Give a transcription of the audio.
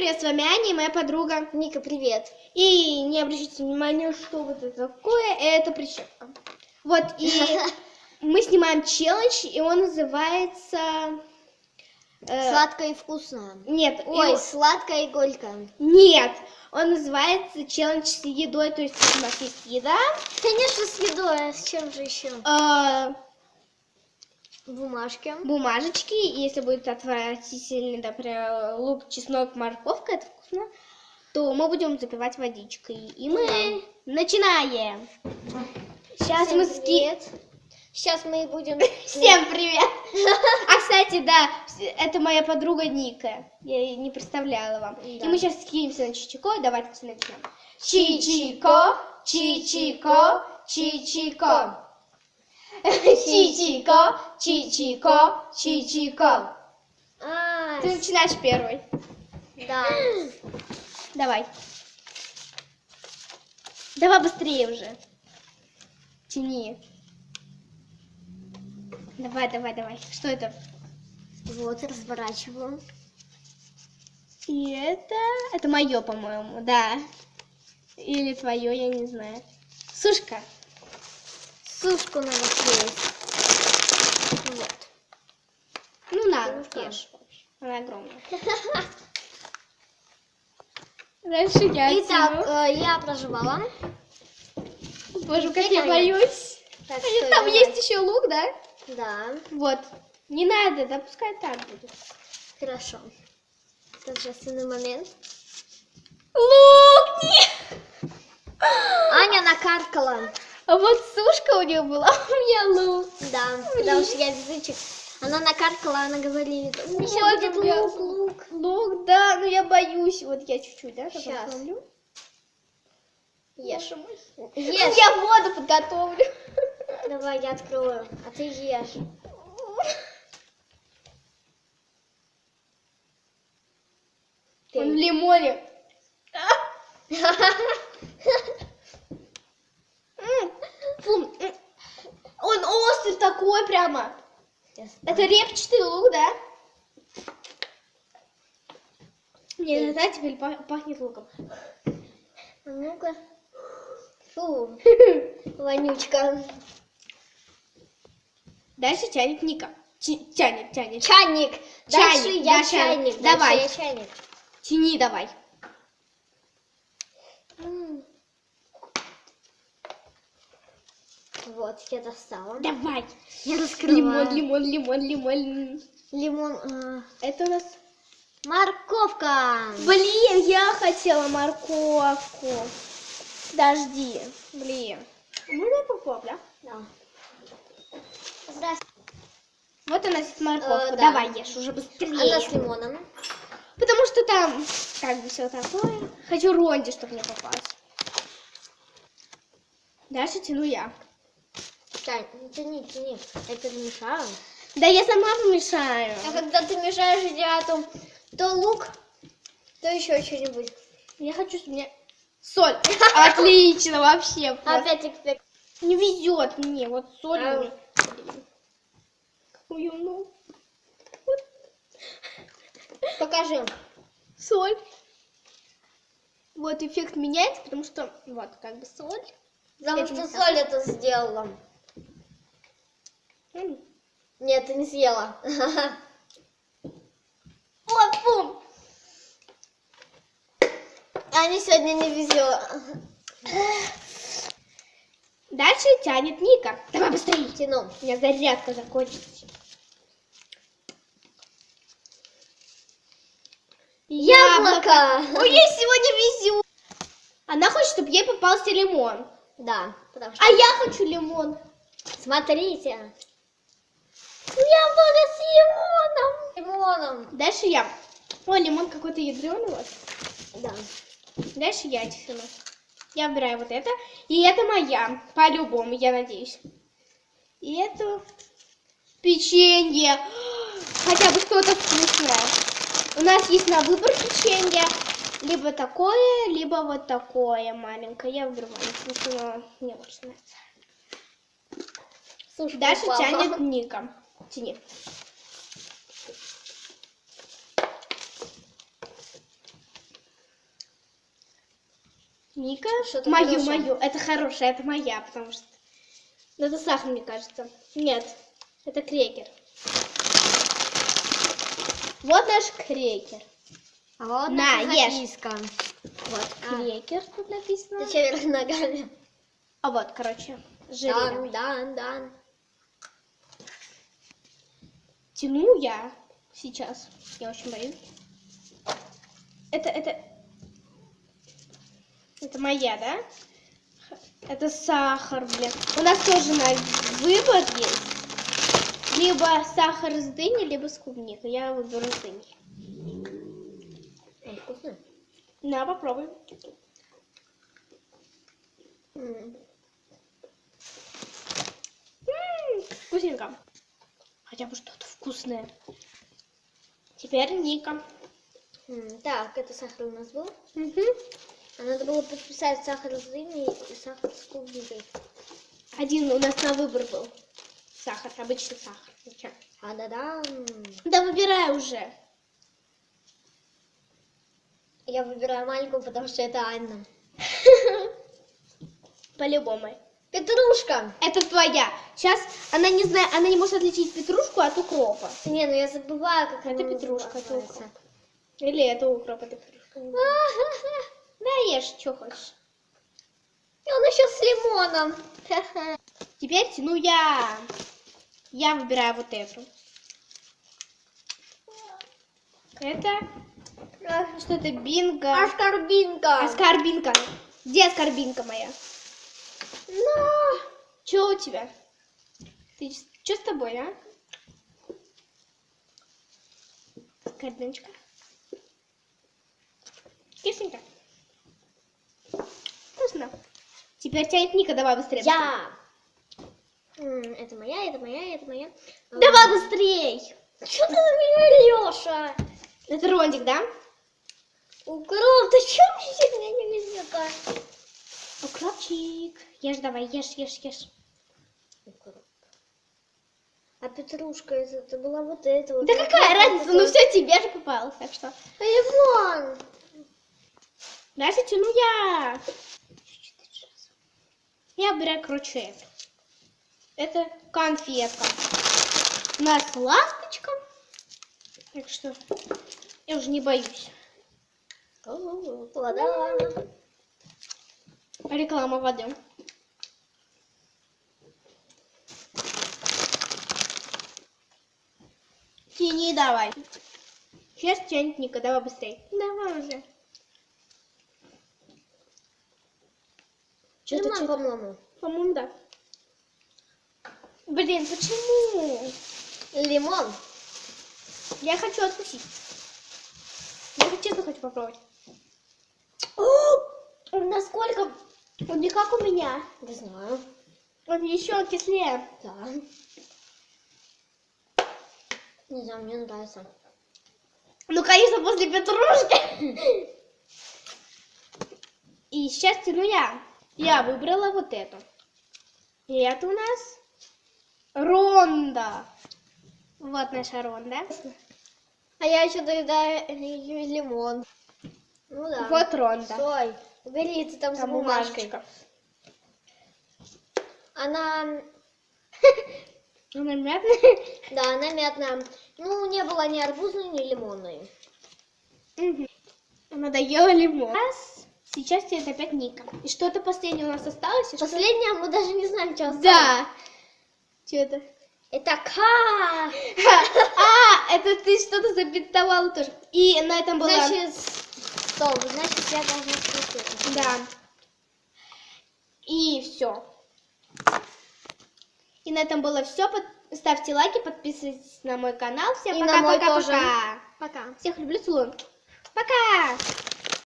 привет, с вами Аня и моя подруга. Ника, привет. И не обращайте внимания, что вот это такое, это прищепка. Вот, и мы снимаем челлендж, и он называется... э, Сладкое и вкусное. Нет, Ой, его- сладкое и горькое. нет, он называется челлендж с едой, то есть у нас есть еда, Конечно, с едой, а с чем же еще? э, Бумажки. бумажечки, если будет отвратительный, например, лук, чеснок, морковка, это вкусно, то мы будем запивать водичкой. И мы начинаем. Сейчас Всем мы ски... привет. Сейчас мы будем... Всем привет! А, кстати, да, это моя подруга Ника. Я ее не представляла вам. И Да. мы сейчас скинемся на Чичико. Давайте начнем. Чичико, Чичико, Чичико. Чичико, Чичико, Чичико. А, Ты начинаешь первый. да. Давай. Давай быстрее уже. Тяни. Давай, давай, давай. Что это? Вот, разворачиваю. И это... Это мое, по-моему, да. Или твое, я не знаю. Сушка. Сушку надо съесть. Вот. Ну, на, Сушка. ешь. Она огромная. Дальше я Итак, э, я проживала. Боже, как теперь я боюсь. Так, что Там я- есть еще лук, да? Да, Вот. Не надо, да пускай так будет. хорошо. Торжественный момент. Лук! Нет! Аня накаркала. А вот сушка у нее была, а у меня лук. Да, потому что я язычек. Она накаркала, она говорит, у меня сейчас будет лук, лук. Лук, да, но я боюсь. Вот я чуть-чуть, да, Щас. остановлю. Ешь. Ешь. Я воду подготовлю. Давай, я открою, а ты ешь. Он в Ты. лимоне. Фу. Он острый такой прямо. Это репчатый лук, да? Мне иногда теперь пах- пахнет луком. А ну-ка. Фу, вонючка. Дальше тянет Ника. Ти- Тянет, тянет. Чайник. Дальше Чайник, я да, чайник. чайник. Давай. Дальше я чайник. Тяни давай. Вот, я достала. Давай. Я раскрываю. Лимон, лимон, лимон, лимон. Лимон. а, Это у нас... Морковка. Блин, я хотела морковку. Подожди. Блин. Можно я попробую, да? Да. Здрасте. Вот у нас есть морковка. Э, да. Давай ешь уже быстрее. Она с лимоном. Потому что там как бы все такое. Хочу ронди, чтобы мне попалось. Дальше тяну я. Чай, ну тяни, тяни. Я перемешаю. Да я сама помешаю. А когда ты мешаешь я то, лук, то еще что-нибудь. Я хочу, чтобы мне... Соль. Отлично, вообще. Опять экспект. Не везет мне. Вот соль. А. Какую, ну, Покажи. соль. Вот эффект меняется, потому что вот как бы соль. Потому что не соль это сделала. Нет, ты не съела. О, фу. Аня сегодня не везет. Дальше тянет Ника. Давай быстрее. Тяну. У меня зарядка закончилась. Яблоко. Ой, ей сегодня везет. Она хочет, чтобы ей попался лимон. Да, потому что... А я хочу лимон. Смотрите. Яблоко с лимоном. Лимоном. Дальше я. Ой, лимон какой-то ядреный вот. Да. Дальше я тяну. Я выбираю вот это. И это моя. По-любому, я надеюсь. И это печенье. Хотя бы что-то вкусное. У нас есть на выбор печенье. Либо такое, либо вот такое маленькое. Я выберу маленькое, потому что мне больше нравится. Сушка Дальше упала. тянет Ника. Тяни. Ника. Что-то Мою, хорошее. мою. Это хорошая, это моя, потому что... Это сахар, мне кажется. Нет, это крекер. Вот наш крекер. А вот На, ешь. Вот А. крекер тут написано. Че вверх ногами? А вот, короче, Дан, желе. дан, дан. Тяну я сейчас. Я очень боюсь. Это, это... Это моя, да? Это сахар, блин. У нас тоже на выбор есть. Либо сахар с дыни, либо с клубникой. Я выберу с дыней. Ой, вкусно. На, попробуй. М. М, Вкусненько. Хотя бы что-то вкусное. Теперь Ника. Так, это сахар у нас был. Мгм. А надо было подписать сахар с дыней и сахар с клубникой. Один у нас на выбор был. Сахар, обычный сахар. Зачем? А да да Да выбирай уже. Я выбираю маленькую, потому что это Анна. По-любому. Петрушка! Это твоя. Сейчас она не знает, она не может отличить петрушку от укропа. Не, ну я забываю, как Это она петрушка, это укроп. Или это укроп, это петрушка. Да, ешь, что хочешь. И он еще с лимоном. Теперь тяну я. Я выбираю вот эту. Это что это бинго. Аскорбинка. Аскорбинка. Где аскорбинка моя? На. Что у тебя? Ты что с тобой, а? Аскорбиночка. Кисленько. Вкусно. Теперь тянет Ника, давай быстрее. Я. Это моя, это моя, это моя. Давай быстрей. Что ты на меня, Леша? Это Рондик, да? Укроп, ты что мне меня не везет? Укропчик. Ешь давай, ешь, ешь, ешь. Укроп. А петрушка, это, это была вот это вот. Да Вот какая разница? вот. Ну все, тебе же попалось, так что. А Лимон. Дальше тяну я. Я выбираю, короче, это. Конфетка. У нас ласточка. Так что я уже не боюсь. Вода. Реклама воды. Тяни давай. Сейчас тянет Ника, давай быстрей. Давай уже. Что-то, что-то. по-моему. По-моему, да. Блин, почему? Лимон. Я хочу откусить. Я честно хочу попробовать. Он насколько... Он не как у меня. Не знаю. Он еще кислее. Да. Не знаю, мне нравится. Ну, конечно, после петрушки. И сейчас тяну я. Я выбрала вот эту. И это у нас ронда. Вот наша ронда. А я еще тогда лимон. Ну да. Вот ронда. Стой. Убери это там, за Там бумажкой. бумажечка. Она, Она мятная. да, она мятная. Ну, не было ни арбузной, ни лимонной. Она доела лимон. Раз. Сейчас тебе опять Ника. И что-то последнее у нас осталось? Последнее мы даже не знаем, что осталось. Да. Что это? Это К. А, это ты что-то запятовала тоже. И на этом была... Значит, стоп, значит, я должна слушать. Да. И все. И на этом было все. Ставьте лайки, подписывайтесь на мой канал. Всем И пока, на мой пока, тоже. пока. Пока. Всех люблю, целую. Пока.